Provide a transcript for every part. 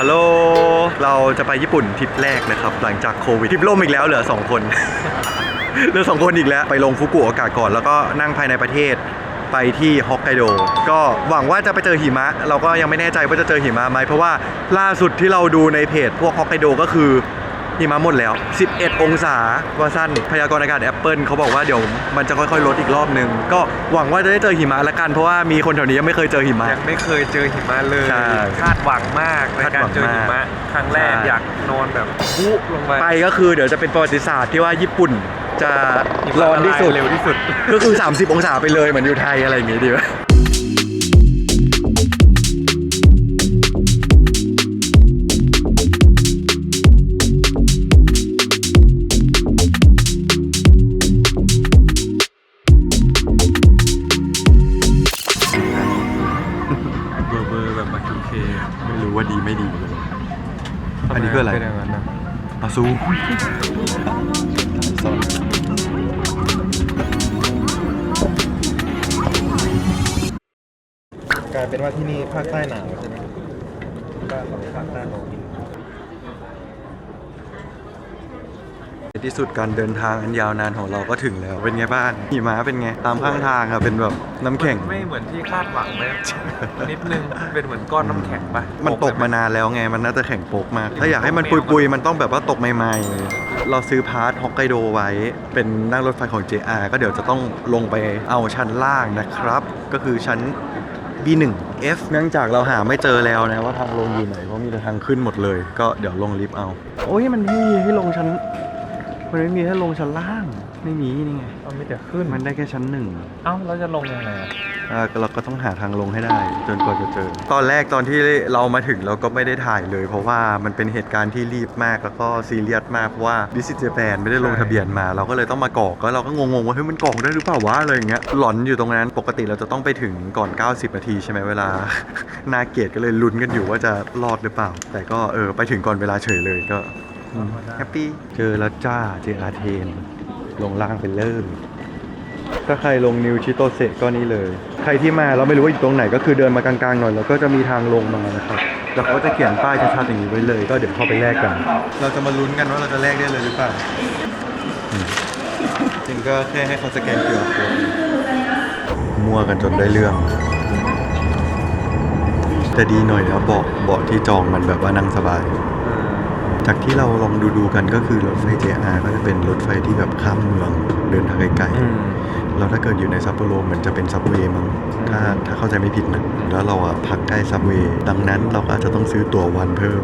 ฮัลโหล เราจะไปญี่ปุ่นทริปแรกนะครับ หลังจากโควิดทริปล่มอีกแล้วเหลือ 2 คน เหลือ 2 คนอีกแล้ว ไปลงฟุกุโอกะก่อน แล้วก็นั่งภายในประเทศไปที่ฮอกไกโด ก็หวังว่าจะไปเจอหิมะ เราก็ยังไม่แน่ใจว่าจะเจอหิมะไหม เพราะว่าล่าสุดที่เราดูในเพจพวกฮอกไกโดก็คือ หิมะหมดแล้ว 11 องศาว่าสั้น พยากรณ์อากาศแอปเปิลเขาบอกว่าเดี๋ยวมันจะค่อยๆ ลดอีกรอบนึง ก็หวังว่าจะได้เจอหิมะละกัน เพราะว่ามีคนแถวนี้ยังไม่เคยเจอหิมะ ยังไม่เคยเจอหิมะเลย ใช่คาดหวังมากในคาดกาหวัรงเจอหิมะมากครั้งแรกใช่ อยากนอนแบบพุลงมาไปก็คือเดี๋ยวจะเป็นประวัติศาสตร์ที่ว่าญี่ปุ่นจะหิมะร้อนที่สุดละลายเร็วที่สุด ก็คือ 30 องศาไปเลยเหมือนอยู่ไทยอะไรอย่างงี้ดีไหม อันนี้คืออะไรเป็นย่างนั้นนะปลาซูซอนกลายเป็นว่าที่นี่ภาคใต้หนาวใช่ไหมบ้านเราภาคใต้หนาวใน ที่สุดการเดินทางอันยาวนานของเราก็ถึงแล้ว เป็นไงบ้างหิมะเป็นไง ตามข้างทางอะเป็นแบบน้ำแข็ง ไม่เหมือนที่คาดหวังเลยนิดนึงเป็นเหมือนก้อนน้ำแข็งปะมันตกมานานแล้วไงมันน่าจะแข็งโป๊กมาก ถ้าอยากให้มันปุยๆ มันต้องแบบว่าตกใหม่ๆเราซื้อพาร์ทฮอกไกโดไว้เป็นนั่งรถไฟของ JR ก็เดี๋ยวจะต้องลงไปเอาชั้นล่างนะครับ ก็คือชั้น B1 F เนื่องจากเราหาไม่เจอแล้วนะว่าทางลงอยู่ไหนเพราะมีแต่ทางขึ้นหมดเลย ก็เดี๋ยวลงลิฟต์เอา โอ้ยมันไม่มีให้ลงชั้น มันไม่มีให้ลงชั้นล่าง ไม่มีนี่ไงเอาไม่แต่ขึ้นมันได้แค่ชั้นหนึ่ง เอ้าเราจะลงยังไงอะอ่าเราก็ต้องหาทางลงให้ได้ จนกว่าจะเจอ ตอนแรกตอนที่เรามาถึงเราก็ไม่ได้ถ่ายเลย เพราะว่ามันเป็นเหตุการณ์ที่รีบมากแล้วก็ซีเรียสมากเพราะว่าดิสิตเจแปนไม่ได้ลงทะเบียนมา เราก็เลยต้องมากรอกแล้วเราก็งงๆว่าเฮ้ยมันกรอกได้หรือเปล่าวะอะไรอย่างเงี้ยหลอนอยู่ตรงนั้นปกติเราจะต้องไปถึงก่อน 90 นาทีใช่ไหมเวลานาเกตก็เลยลุ้นกันอยู่ว่าจะรอดหรือเปล่า แต่ก็เออไปถึงก่อนเวลาเฉยเลยก็ แฮปปี้ เจอแล้วจ้า เจออาเทน ลงล่างไปเริ่มถ้าใครลงนิวชิโตเซะก็นี่เลย ใครที่มาเราไม่รู้ว่าอยู่ตรงไหนก็คือเดินมากลางๆหน่อยแล้วก็จะมีทางลงมานะครับ แล้วเขาจะเขียนป้ายชัดๆอย่างนี้ไว้เลย ก็เดี๋ยวเข้าไปแลกกัน เราจะมาลุ้นกันว่าเราจะแลกได้เลยหรือเปล่าอืมจริงก็แค่ให้เขาสแกนเกือบมั่วกันจนได้เรื่อง แต่ดีหน่อยนะเบาะเบาะที่จองมันแบบว่านั่งสบาย จากที่เราลองดูดูๆกันก็คือรถไฟ JR ก็จะเป็นรถไฟที่แบบข้ามเมืองเดินทางไกลๆแล้วถ้าเกิดอยู่ในซัปโปโรเหมือนจะเป็นซับเวย์มั้งถ้าถ้าเข้าใจไม่ผิดนะแล้วเราอะพักใกล้ซับเวย์ดังนั้นเราก็อาจจะต้องซื้อตั๋ววันเพิ่ม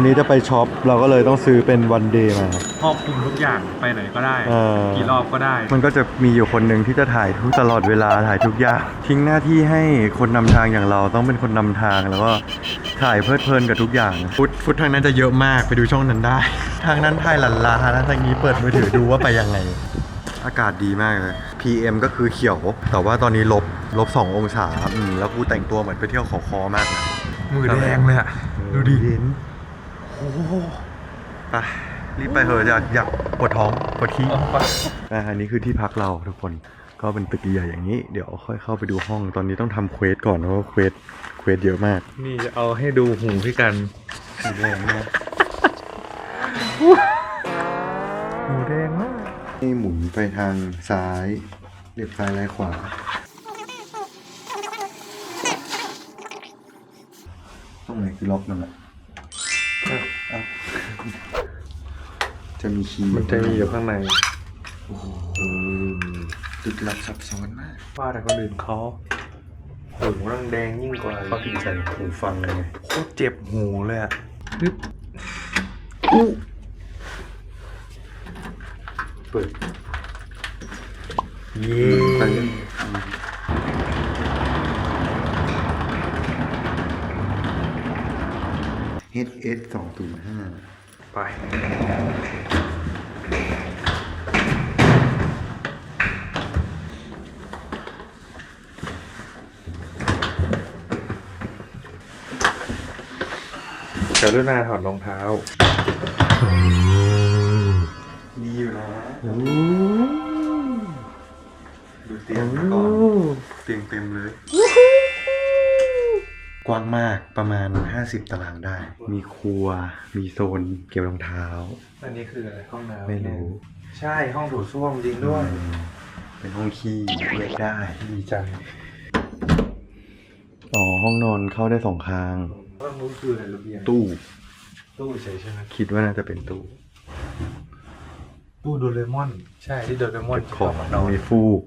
วันนี้จะไปช็อปเราก็เลยต้องซื้อเป็นวันเดย์มาครอบคลุมทุกอย่างไปไหนก็ได้ เออ กี่รอบก็ได้ มันก็จะมีอยู่คนหนึ่งที่จะถ่ายทุกตลอดเวลาถ่ายทุกอย่างทิ้งหน้าที่ให้คนนำทางอย่างเราต้องเป็นคนนำทางแล้วก็ถ่ายเพลิดเพลินกับทุกอย่างฟุตฟุตทางนั้นจะเยอะมากไปดูช่องนั้นได้ ทางนั้นถ่ายหลันลานะทางนี้เปิดมือถือดูว่าไปยังไง อากาศดีมากเลย PM ก็คือเขียว แต่ว่าตอนนี้ลบลบสององศาอืมแล้วกูแต่งตัวเหมือนไปเที่ยวเขาคอมากนะ มือแดงเลยอะดูดิเย็น โอ้โหไปรีบไปเถอะอยากอยากปวดท้องปวดขี้อ่าอันนี้คือที่พักเราทุกคนก็เป็นตึกใหญ่อย่างนี้ เดี๋ยวค่อยเข้าไปดูห้องตอนนี้ต้องทำเควสก่อนเพราะว่าเควสเควสเยอะมาก นี่จะเอาให้ดูหูพี่กันสีแดงนะหูแดงมากนี่หมุนไปทางซ้ายเรียบซ้ายไล่ขวาตรงไหนคือล็อกนั่นแหละเอ้า จะมีคีย์มันจะมีอยู่ข้างในโอ้โหลึกลับซับซ้อนมากว่าแต่คนอื่นเขาหูรังแดงยิ่งกว่าเขาถึงใส่หูฟังเลยไงโคตรเจ็บหูเลยอะนึกเปิดเย้ไปเลย HS สองศูนย์ห้า ไป กรุณาถอดรองเท้า ดีอยู่นะดูเตียงก่อนเตียงเต็มเลยก ว้างมากประมาณ 50 ตารางได้ มีครัว มีโซนเก็บรองเท้า อันนี้คืออะไรห้องน้ำไม่รู้ ใช่ห้องดูดซ่วมจริงด้วย เป็นห้องขี้แยกได้ ดีจัง อ๋อ ห้องนอนเข้าได้สองข้างว่านู้นคืออะไรระเบียงตู้ ตู้เฉยใช่ไหมคิดว่าน่าจะเป็นตู้ ตู้โดเรมอน ใช่ที่โดเรมอนเก็บของนอนมีฟูก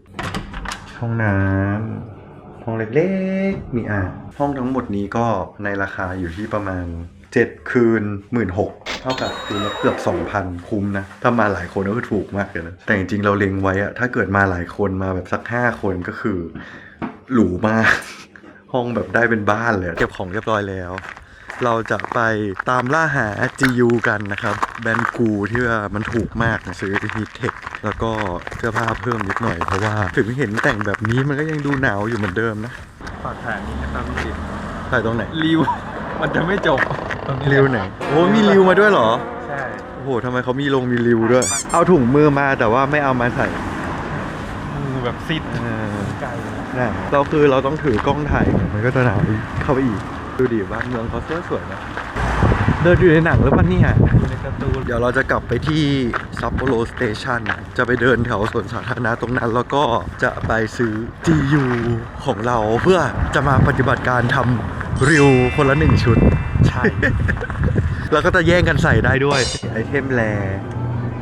ห้องน้ำ ห้องเล็กๆ มีอ่างห้องทั้งหมดนี้ก็ในราคาอยู่ที่ประมาณ 7 คืน 1 6ื่นเท่ากับคืนละเกือบ 2,000 คุ้มนะ ถ้ามาหลายคนก็คือถูกมากเลยนะแต่จริงๆเราเล็งไว้อะถ้าเกิดมาหลายคนมาแบบสัก 5 คนก็คือหรูมาก ห้องแบบได้เป็นบ้านเลย เก็บของเรียบร้อยแล้ว เราจะไปตามล่าหา GU กันนะครับ แบรนด์กูที่ว่ามันถูกมากนะซื้อที่ฮีทเทคแล้วก็เสื้อผ้าเพิ่มนิดหน่อยเพราะว่าถึงเห็นแต่งแบบนี้มันก็ยังดูหนาวอยู่เหมือนเดิมนะฝากถ่ายนี่นะครับพี่ใส่ตรงไหนริว มันจะไม่จบตงริวไหนโอ้มีริวมาด้วยเหรอ ใช่โอ้โหทำไมเขามีลงมีริวด้วย เอาถุงมือมาแต่ว่าไม่เอามาใส่มือแบบซิดเออไกลนะเราคือเราต้องถือกล้องถ่ายมันก็จะหนาวเข้าไปอีก ดูดิบ้านเมืองเขาสวยๆนะเดินอยู่ในหนังหรือเปล่าเนี่ยอยู่ในการ์ตูนเดี๋ยวเราจะกลับไปที่ซัปโปโรสเตชันจะไปเดินแถวสวนสาธารณะตรงนั้น แล้วก็จะไปซื้อ GU ของเราเพื่อจะมาปฏิบัติการทำริวคนละหนึ่งชุด ใช่ แล้วก็จะแย่งกันใส่ได้ด้วย ไอเทมแล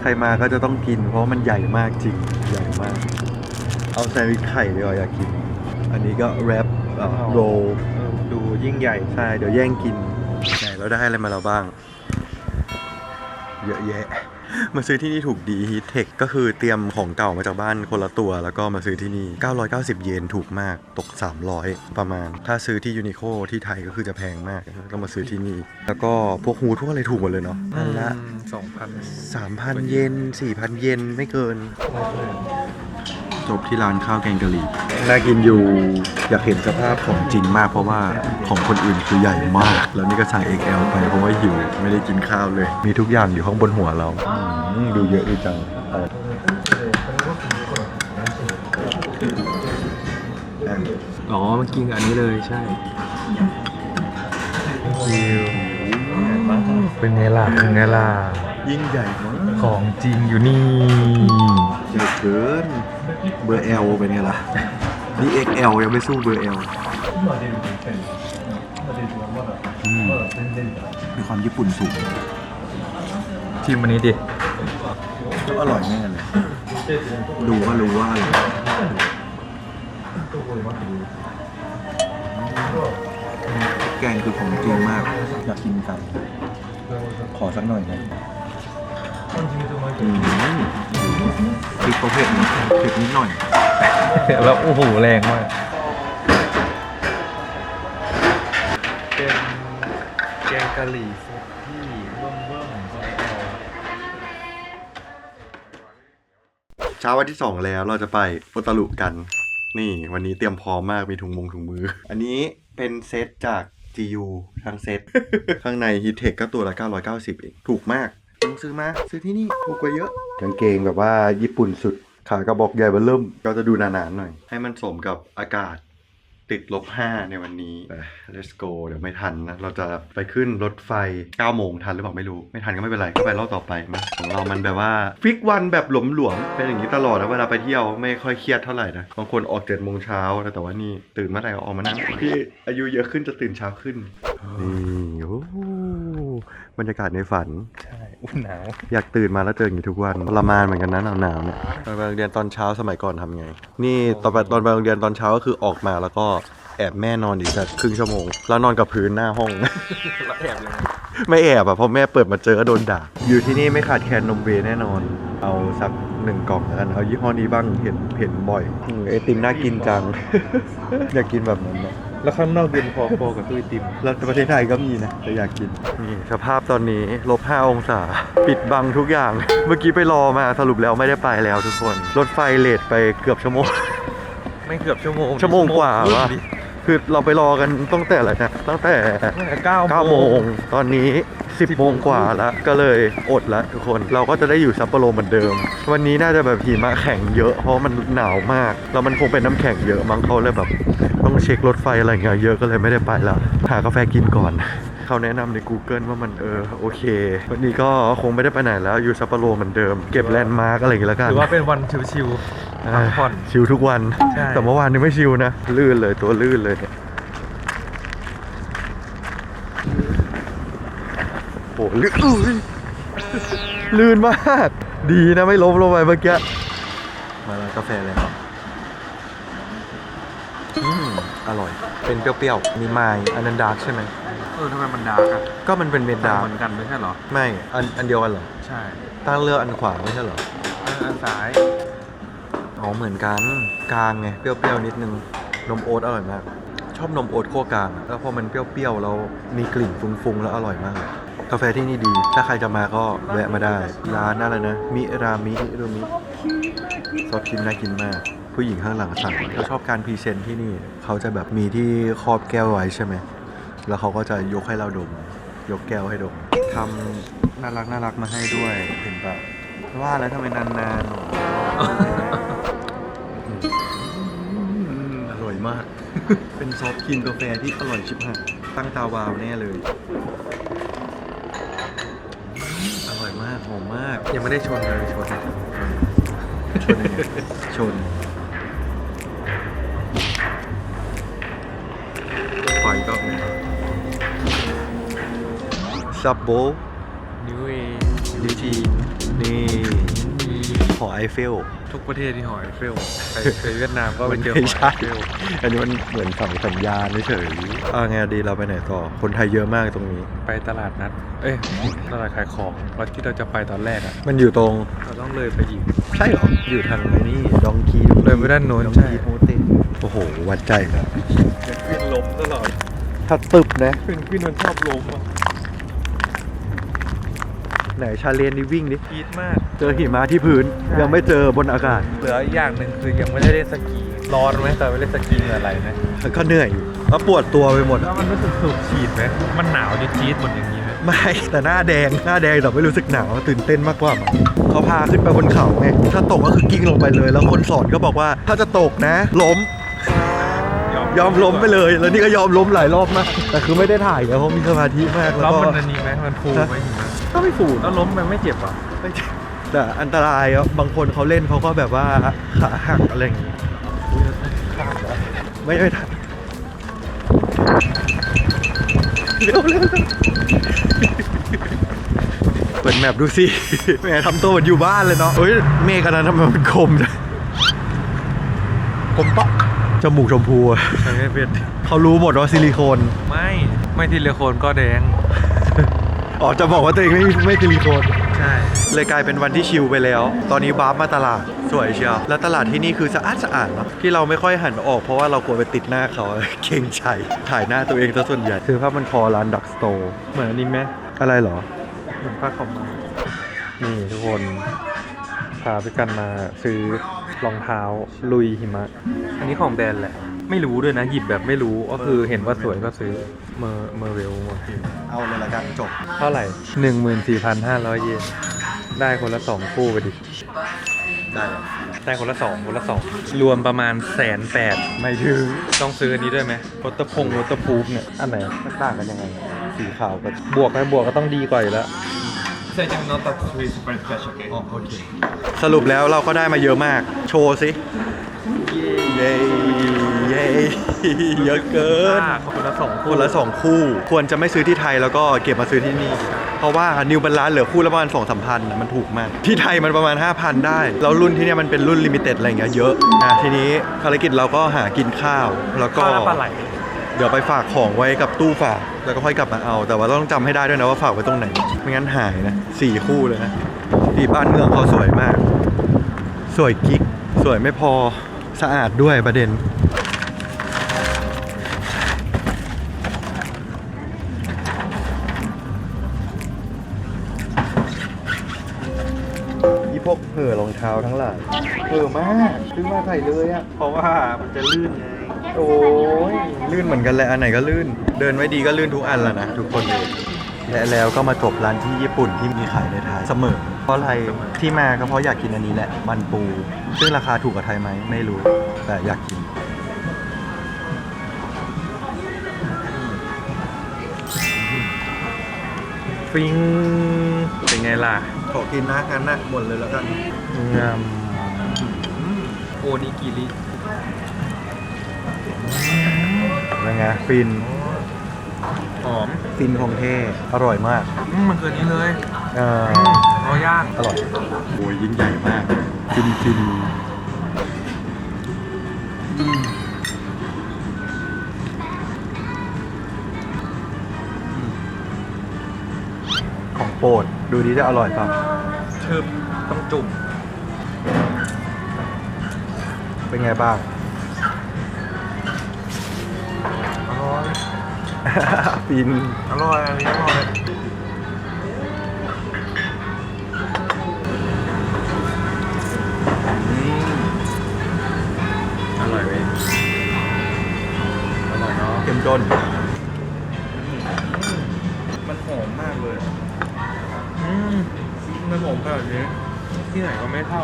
ใครมาก็จะต้องกิน เพราะมันใหญ่มากจริง ใหญ่มาก เอาแซนด์วิชไข่ดีกว่าอยากกิน อันนี้ก็แรปโรลเออ ดูยิ่งใหญ่ใช่เดี๋ยวแย่งกินไหนเราได้อะไรมาแล้วบ้าง เยอะแยะ มาซื้อที่นี่ถูกดีฮีทเทคก็คือเตรียมของเก่ามาจากบ้านคนละตัว แล้วก็มาซื้อที่นี่ 990 เยนถูกมากตก 300 ประมาณ ถ้าซื้อที่ยูนิโคที่ไทยก็คือจะแพงมากต้องมาซื้อที่นี่ แล้วก็พวกฮูดพวกอะไรถูกหมดเลยเนาะอันละสองพัน3,000 เยน4,000 เยนไม่เกิน จบที่ร้านข้าวแกงกะหรี่น่ากินอยู่อยากเห็นสภาพของจริงมาก เพราะว่าของคนอื่นคือใหญ่มาก แล้วนี่ก็สั่ง XL ไปเพราะว่าหิวไม่ได้กินข้าวเลย มีทุกอย่างอยู่ข้างบนหัวเราอืมดูเยอะดีจังเอาอะอ๋อมันกินกับอันนี้เลยใช่ คิวเป็นไงล่ะเป็นไงล่ะยิ่งใหญ่มากของจริงอยู่นี่ใหญ่เกินเบอร์ L เป็นไงล่ะ นี่ XL ยังไม่สู้เบอร์ L อืมมีความญี่ปุ่นสูงชิมอันนี้ดิก็อร่อยแน่เลย ดูก็รู้ว่าอร่อยแกงคือของจริงมาก อยากกินกัน ขอสักหน่อยนะอืม พริกเขาเผ็ดนะเผ็ดนิดหน่อย แล้วโอ้โหแรงมากเป็นแกงกะหรี่ฟุดที่เบิ่มเบิ่มๆของเราเช้าวันที่2แล้วเราจะไปโอตารุกัน นี่วันนี้เตรียมพร้อมมากมีถุงมงถุงมือ อันนี้เป็นเซตจาก GU ทั้งเซต ข้างในฮีทเทคก็ตัวละ 990 เอง ถูกมาก ต้องซื้อมา ซื้อที่นี่ถูกกว่าเยอะ กางเกงแบบว่าญี่ปุ่นสุด ขากระบอกใหญ่เบอร์เริ่ม ก็จะดูหนาๆหน่อย ให้มันสมกับอากาศติดลบ 5 ในวันนี้ไป let's go เดี๋ยวไม่ทันนะ เราจะไปขึ้นรถไฟ 9 โมงทันหรือเปล่าไม่รู้ ไม่ทันก็ไม่เป็นไร ก็ไปรอบต่อไปมั้ยของเรามันแบบว่าฟิกวันแบบหลวมๆเป็นอย่างนี้ตลอดนะ เวลาไปเที่ยวไม่ค่อยเครียดเท่าไหร่นะ บางคนออก7โมงเช้านะแต่ว่านี่ตื่นเมื่อไหร่ก็ออกมานั่งพี่อายุเยอะขึ้นจะตื่นเช้าขึ้น นี่โอ้ บรรยากาศในฝัน ใช่อุ่นหนาว อยากตื่นมาแล้วเจออย่างนี้ทุกวันทรมานเหมือนกันนะหนาวๆเนี่ยตอนไปโรงเรียนตอนเช้าสมัยก่อนทำไง นี่ตอนไปตอนไปโรงเรียนตอนเช้าก็คือออกมาแล้วก็แอบแม่นอนอีกสักครึ่งชั่วโมง แล้วนอนกับพื้นหน้าห้อง แล้วแอบยังไงไม่แอบอะเพราะแม่เปิดมาเจอก็โดนด่า อยู่ที่นี่ไม่ขาดแคลนนมเวย์แน่นอน เอาสักหนึ่งกล่องแล้วกัน เอายี่ห้อนี้บ้างเห็นเห็นบ่อยอืมไอติมน่ากินจัง อยากกินแบบนั้นนะ แล้วข้างนอกเย็นพอพอกับตู้ไอติมแล้วประเทศไทยก็มีนะแต่อยากกิน นี่สภาพตอนนี้ลบ 5 องศา ปิดบังทุกอย่าง เมื่อกี้ไปรอมาสรุปแล้วไม่ได้ไปแล้วทุกคน รถไฟเลทไปเกือบชั่วโมง ไม่เกือบชั่วโมงชั่วโมงกว่าครึ่วะดิ คือเราไปรอกันตั้งแต่อะไรนะตั้งแต่เก้า9โมง ตอนนี้ 10โมงกว่าแล้วก็เลยอดแล้วทุกคนเราก็จะได้อยู่ซัปโปโรเหมือนเดิม วันนี้น่าจะแบบหิมะแข็งเยอะเพราะมันหนาวมาก แล้วมันคงเป็นน้ำแข็งเยอะมั้งเขาเลยแบบ ต้องเช็ครถไฟอะไรเงี้ยเยอะก็เลยไม่ได้ไปแล้วหากาแฟกินก่อนเขาแนะนำใน Google ว่ามันเออโอเค วันนี้ก็คงไม่ได้ไปไหนแล้วอยู่ซัปโปโรเหมือนเดิม เก็บแลนด์มาร์กอะไรอย่างเงี้ยแล้วกันถือว่าเป็นวันชิวๆ พักผ่อนชิลทุกวัน ใช่ แต่เมื่อวานนี้ไม่ชิลนะ ลื่นเลยตัวลื่นเลยเนี่ยโอ้ลื่นอุ๊ยลื่นมาก ดีนะไม่ล้มลงไปเมื่อกี้ มาแล้วกาแฟเลยครับอืมอร่อย เป็นเปรี้ยวๆ มีไมล์อันนั้นดาร์กใช่ไหม เออทำไมมันดาร์กอะก็มันเป็นเม็ดดาร์กเหมือนกันไม่ใช่เหรอ ไม่ อันอันเดียวกันเหรอ ใช่ตั้งเลือกอันขวาไม่ใช่เหรอเอออันซ้าย อ๋อเหมือนกันกลางไงเปรี้ยวๆนิดนึงนมโอ๊ตอร่อยมาก ชอบนมโอ๊ตคั่วกลางแล้วพอมันเปรี้ยวๆแล้วมีกลิ่นฟุ้งๆแล้วอร่อยมากเลยกาแฟที่นี่ดี ถ้าใครจะมาก็แวะมาได้ ร้านอะไรนะ มิรามิรูมิซอสครีมน่ากินมาก ผู้หญิงข้างหลังสั่งก็ชอบการพรีเซนต์ที่นี่ เขาจะแบบมีที่ครอบแก้วไว้ใช่ไหม แล้วเขาก็จะยกให้เราดม ยกแก้วให้ดมทำน่ารักน่ารักมาให้ด้วย เห็นปะว่าแล้วทำไมนานๆ มาก เป็นซอฟต์ครีมกาแฟที่อร่อยชิบหายตั้งตาวาวแน่เลย อร่อยมาก หอมมาก ยังไม่ได้ชนเลยชนชนยังไงชนขออีกรอบหนึงซับโบนิวเอดิทีนี่หอไอเฟลทุ กประเทศที่หอยเฟลไปไปเวียดนามก็ไปเจอหไม่อยใช่เฟลอันนี้มันเหมือนฝั่งสัญญาณเฉยๆอ่าไงดีเราไปไหนต่อ คนไทยเยอะมากตรงนี้ ไปตลาดนัด เอ้ยตลาดขายของวัดที่เราจะไปตอนแรกอะมันอยู่ตรงเราต้องเลยไปอีก ใช่เหรอ อยู่ทางไอ้นี่ดองกีเลยไปด้านโน้นดองใช่กีโฮเต้โอ้โหวัดใจแล้วขึ้นล้มตลอดถ้าตึบนะขึ้นขึ้นมันชอบล้มอะ ไหนชาเลนนี่วิ่งดิพีดมาก เจอหิมะที่พื้น ยังไม่เจอบนอากาศเหลืออีกอย่างหนึ่งคือยังไม่ได้เล่นสกี ร้อนไหมเคยไปเล่นสกีเหงื่อไหลไหมก็เหนื่อยอยู่แล้วปวดตัวไปหมดแล้อะวมันรู้สึกสูบฉีดไหมมันหนาวจนจี๊ดหมดอย่างนี้ไหมไม่แต่หน้าแดงหน้าแดงแต่ไม่รู้สึกหนาวตื่นเต้นมากกว่ามั้งเขาพาขึ้นไปบนเขาไงถ้าตกก็คือกิ้งลงไปเลย แล้วคนสอนก็บอกว่าถ้าจะตกนะ ล้ม ยอมล้มไปเลย แล้วนี่ก็ยอมล้มหลายรอบมากแต่คือไม่ได้ถ่ายไงเพราะมีสมาธิมากแล้แล้ววก็มันอันนี้ไหมมันฟูไหมหิมะ ก็ไม่ฝืนแล้วล้มไปไม่เจ็บเหรอะไม่ใช่แต่อันตรายอะบางคนเขาเล่นเขาก็แบบว่าขาหักอะไรอย่างงี้ไม่ไม่ทันเร็วเร็วเร็วเปิดแมปดูสิแหมทำตัวเหมือนอยู่บ้านเลยเนาะเฮ้ยเมฆอันนั้นทำไมมันคมนะคมปะจมูกชมพูอะใช่ไม่เป็นเขารู้หมดว่าซิลิโคน ไม่ ไม่ทีละคนก็แดง อ๋อจะบอกว่าตัวเองไม่ไม่ซิลิโคนใช่ เลยกลายเป็นวันที่ชิลไปแล้ว ตอนนี้บาร์มาตลาดสวยเชียว แล้วตลาดที่นี่คือสะอาดสะอาดเนาะที่เราไม่ค่อยหันออกเพราะว่าเรากลัวไปติดหน้าเขาเก่งใจถ่ายหน้าตัวเองซะส่วนใหญ่คือภาพมันคอร้านดักสโตร์เหมือนอันนี้ไหมอะไรเหรอเหมือนผ้าขาวม้านี่ทุกคนพาไปกันมาซื้อรองเท้าลุยหิมะ อันนี้ของแบรนด์แหละ ไม่รู้ด้วยนะหยิบแบบไม่รู้ก็คือเห็นว่าสวยก็ซื้อเมอร์เมอร์เวลเอาเลยละกันจบ เท่าไหร่หนึ่งหมื่นสี่พันห้าร้อยเยนได้คนละสองคู่ไปดิได้ได้คนละสองคนละสองรวมประมาณแสนแปดไม่ถึงต้องซื้ออันนี้ด้วยไหมรถตะพงรถตะพูฟเนี่ยอันไหนมันต่างกันยังไงสีขาวกับบวกไหมบวกก็ต้องดีกว่าอยู่แล้ว Second not that three super fresh, okay? อ๋อโอเคสรุปแล้วเราก็ได้มาเยอะมาก โชว์สิ เย้ เย้เยอะเกินคนละสองคนละสองคู่ ควรจะไม่ซื้อที่ไทยแล้วก็เก็บมาซื้อที่นี่ เพราะว่านิวบาลานเหลือคู่ละประมาณสองสามพันนะมันถูกมาก ที่ไทยมันประมาณ 5,000 ได้ แล้วรุ่นที่เนี่ยมันเป็นรุ่นลิมิเต็ดอะไรอย่างเงี้ยเยอะนะทีนี้ภารกิจเราก็หากินข้าวแล้วก็ก็ปลาไหลเดี๋ยวไปฝากของไว้กับตู้ฝากแล้วก็ค่อยกลับมาเอา แต่ว่าต้องจำให้ได้ด้วยนะว่าฝากไว้ตรงไหน ไม่งั้นหายนะสี่คู่เลยนะที่บ้านเมืองเขาสวยมาก สวยกิ๊กสวยไม่พอสะอาดด้วยประเด็น เห่อรองเท้าทั้งหลายเห่อมากซื้อมาใส่เลยอะเพราะว่ามันจะลื่นไงโอ้ยลื่นเหมือนกันเลยอันไหนก็ลื่น เดินไว้ดีก็ลื่นทุกอันแล้วนะทุกคนเลยและแล้วก็มาจบร้านที่ญี่ปุ่นที่มีขายในไทยเสมอ เพราะอะไรที่มาก็เพราะอยากกินอันนี้แหละ มันปู ซึ่งราคาถูกกว่าไทยไหมไม่รู้ แต่อยากกิน ฟิง เป็นไงล่ะ ขอกินนะงั้นนะหมดเลยแล้วกันงามโอนิกิริยังไงฟินหอมฟินของเท่อร่อยมากอืมมันคืออนนี้เลยเออเอาย่างอร่อยโอ้ยยิ่งใหญ่มากฟินฟินอืมของโปรด ดูดีจะอร่อยเปล่าชืบต้องจุ่มเป็นไงบ้างอร่อยฟินอร่อยอันนี้อร่อยอร่อยเว้ยอร่อยเนาะเข้มข้นมันหอมมากเลย อืมมันหอมขนาดนี้ที่ไหนก็ไม่เท่า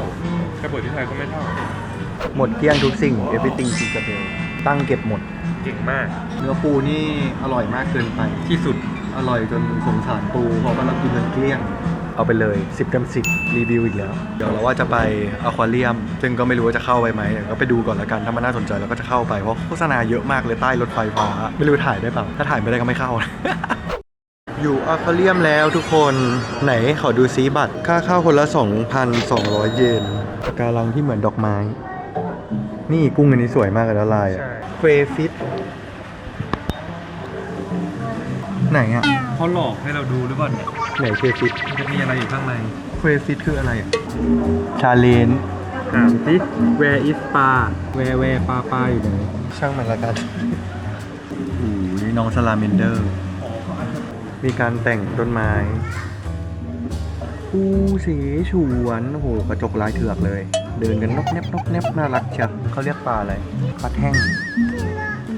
ไปเปิดที่ไทยก็ไม่เท่า หมดเกลี้ยงทุกสิ่ง everything จิกระเบลตั้งเก็บหมด เก่งมาก เนื้อปูนี่อร่อยมากเกินไป ที่สุดอร่อยจนสงสารปูเพราะว่าเรากินจนเกลี้ยง เอาไปเลย 10กับ10 รีวิวอีกแล้ว เดี๋ยวเราว่าจะไปอควาเรียม ซึ่งก็ไม่รู้ว่าจะเข้าไปไหมก็ไปดูก่อนละกันถ้ามันน่าสนใจเราก็จะเข้าไปเพราะโฆษณาเยอะมากเลยใต้รถไฟฟ้าไม่รู้ถ่ายได้เปล่าถ้าถ่ายไม่ได้ก็ไม่เข้า อยู่อควาเรียมแล้วทุกคนไหนขอดูซีบัตร ค่าเข้าคนละ 2,200 เยนปะการังที่เหมือนดอกไม้ นี่กุ้งอันนี้สวยมากเลยละลายอะใช่เฟฟิต ไหนอะเขาหลอกให้เราดูหรือเปล่าเนี่ยไหนเฟฟิตมันจะมีอะไรอยู่ข้างในเฟฟิตคืออะไรอะชาเลนถามสิ where is spa where where ปลาปลาอยู่ไหนช่างมันละกันโอ้ยน้องสลาเมนเดอร์ มีการแต่งต้นไม้ผู้เสฉวนโอ้โหกระจกลายเถือกเลย เดินกันนกแนบนกแนบน่ารักเชียวเขาเรียกปลาอะไรปลาแท่ง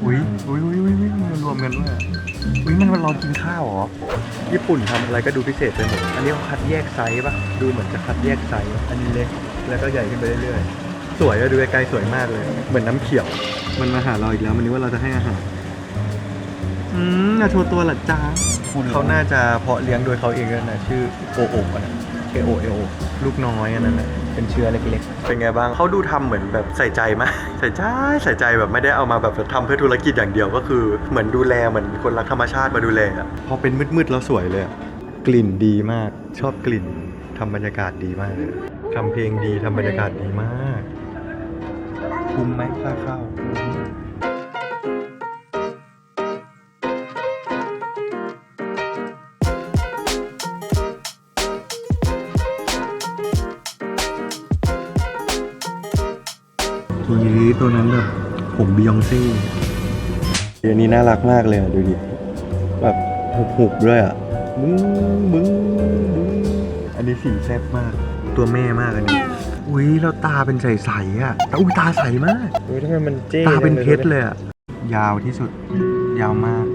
อุ้ยอุ้ยอุ้ยอุ้ยอุ้ยมันรวมกันด้วยอะอุ้ยมันมันรอกินข้าวเหรอ ญี่ปุ่นทำอะไรก็ดูพิเศษไปหมด อันนี้เขาคัดแยกไซส์ปะดูเหมือนจะคัดแยกไซส์อันนี้เล็ก แล้วก็ใหญ่ขึ้นไปเรื่อยๆ สวยอะดูไกลๆสวยมากเลย เหมือนน้ำเขียว มันมาหาเราอีกแล้ว มันนึกว่าเราจะให้อาหาร อืมน่าโชว์ตัวเหรอจ้า เขาน่าจะเพาะเลี้ยงโดยเขาเองด้วยนะชื่อโอโอะนะ K O L O ลูกน้อยอันนั้นนะเป็นเชื้อเล็กๆ เป็นไงบ้างเขาดูทำเหมือนแบบใส่ใจมากใส่ใจใส่ใจแบบไม่ได้เอามาแบบทำเพื่อธุรกิจอย่างเดียวก็คือ เหมือนดูแลเหมือนคนรักธรรมชาติมาดูแลอะพอเป็นมืดๆแล้วสวยเลยอะกลิ่นดีมากชอบกลิ่นทำบรรยากาศดีมากเลยทำเพลงดีทำบรรยากาศดีมากคุ้มไหมค่าเข้า ทีนี้ตัวนั้นแบบผมบิยองเซ่อันนี้น่ารักมากเลยอะดูดิ แบบหุบๆด้วยอะมึงมึงมึงอันนี้สีแซ่บมาก ตัวแม่มากอันนี้ อุ้ยแล้วตาเป็นใสๆอะแต่อุ้ยตาใสมากเฮ้ยทำไมมันเจ๊ตาเป็นเพชรเลยอะ ยาวที่สุด ยาวมาก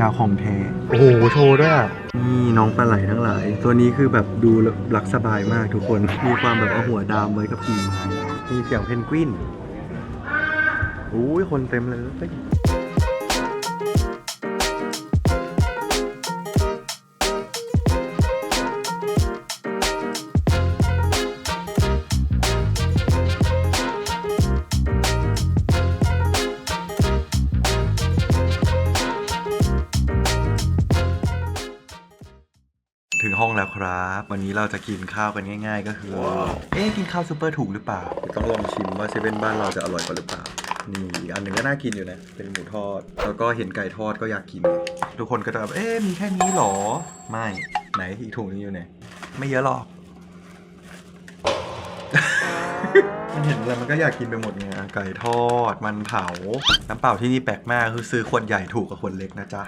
ยาวของแท้ โอ้โห โชว์ด้วยอะ นี่น้องปลาไหลทั้งหลาย ตัวนี้คือแบบดูรักสบายมากทุกคน มีความแบบเอาหัวดามไว้กับกิ่งไม้มีเสียงเพนกวิน อุ้ยคนเต็มเลยถึงห้องแล้วครับ วันนี้เราจะกินข้าวกันง่าย ๆ ก็คือ เอ๊ะกินข้าวซูเปอร์ถูกหรือเปล่า ต้องลองชิมว่าเซเว่นบ้านเราจะอร่อยกว่าหรือเปล่า นี่อันหนึ่งก็น่ากินอยู่นะ เป็นหมูทอด แล้วก็เห็นไก่ทอดก็อยากกิน ทุกคนก็จะแบบเอ๊ะมีแค่นี้หรอ ไม่ ไหนอีกถุงนึงอยู่ไหน ไม่เยอะหรอก มันเห็นอะไรมันก็อยากกินไปหมดไงไก่ทอด มันเผา น้ำเปล่าที่นี่แปลกมากคือซื้อขวดใหญ่ถูกกว่าขวดเล็กนะจ๊ะ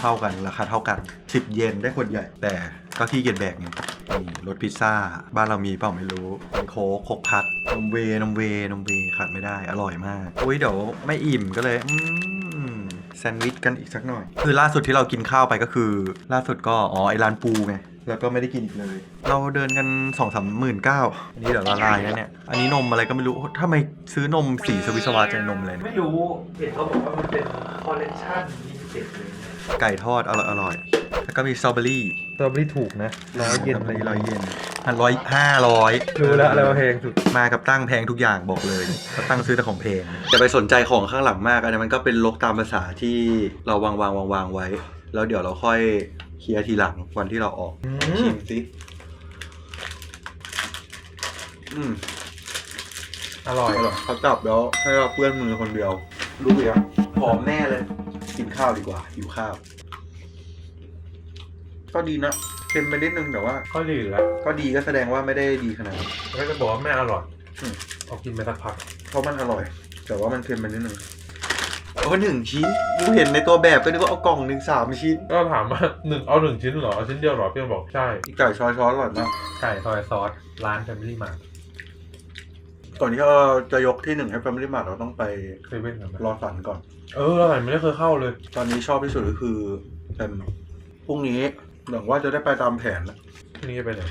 เท่ากันราคาเท่ากัน 10 เยนได้ขวดใหญ่ แต่ก็ขี้เกียจแบกไง นี่รสพิซซ่า บ้านเรามีเปล่าไม่รู้เป็นโค้กโคกพัดนมเวนมเวนมเวขาดไม่ได้อร่อยมากอุ้ยเดี๋ยวไม่อิ่มก็เลยอืมแซนด์วิชกันอีกสักหน่อย คือล่าสุดที่เรากินข้าวไปก็คือ ล่าสุดก็อ๋อไอร้านปูไงแล้วก็ไม่ได้กินอีกเลย เราเดินกัน2องสามหมื่นเก้าอันนี้เดี๋ยวละลายนะเนี่ย อันนี้นมอะไรก็ไม่รู้ทำไม่ซื้อนมสีสวิสวาจะนมเลยไม่รู้เห็นเขาบอกว่ามันเป็นคอลเลคชันลิมิเต็ดเลย ไก่ทอดอร่อยอร่อยแล้วก็มีสตรอเบอรี่สตรอเบอรี่ถูกนะร้อยเยนสตรอเบอรี่ร้อยเยนพันร้อยห้าร้อยรู้แล้วอะไรว่าแพงสุดมากับตั้งแพงทุกอย่างบอกเลยก็ตั้งซื้อแต่ของแพงอย่าไปสนใจของข้างหลังมากอันนี้นมันก็เป็นลกตามภาษาที่เราวางวางวางวางไว้ แล้วเดี๋ยวเราค่อยเคลียร์ทีหลังวันที่เราออกอืมชิมสิอืมอร่อยอร่อยเขาจับแล้วให้เราเปื้อนมือคนเดียวรู้ยังหอมแน่เลย กินข้าวดีกว่าหิวข้าว ก็ดีนะเค็มไปนิดนึงแต่ว่า ก็ดีแล้วก็ดีก็แสดงว่าไม่ได้ดีขนาดนั้นก็จะบอกว่าไม่อร่อยอืม เอากินไปสักพัก เพราะมันอร่อย แต่ว่ามันเค็มไปนิดนึงเอาหนึ่งชิ้นกูเห็นในตัวแบบก็นึกว่าเอากล่องหนึ่งสามชิ้นก็ถามว่าหนึ่งเอาหนึ่งชิ้นเหรอเอาชิ้นเดียวเหรอพี่บอกใช่อีกไก่ช้อยช้อนอร่อยมากไก่ซอยซอสร้านแฟมิลี่มา ก่อนที่เราจะยกที่หนึ่งให้แฟมิลี่มาเราต้องไปเคยเป็นกันไหมรอสันก่อน เออเราไม่ได้เคยเข้าเลย ตอนนี้ชอบที่สุดก็คือเป็นพรุ่งนี้หวังว่าจะได้ไปตามแผนนะที่นี่จะไปไหน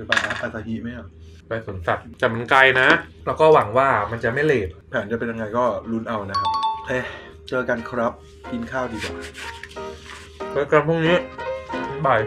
จะไปอาซาฮิไหมอะไปสวนสัตว์แต่มันไกลนะ แล้วก็หวังว่ามันจะไม่เลทแผนจะเป็นยังไงก็ลุ้นเอานะครับเฮ้ยเจอกันครับกินข้าวดีกว่าแล้วกันพรุ่งนี้บ่าย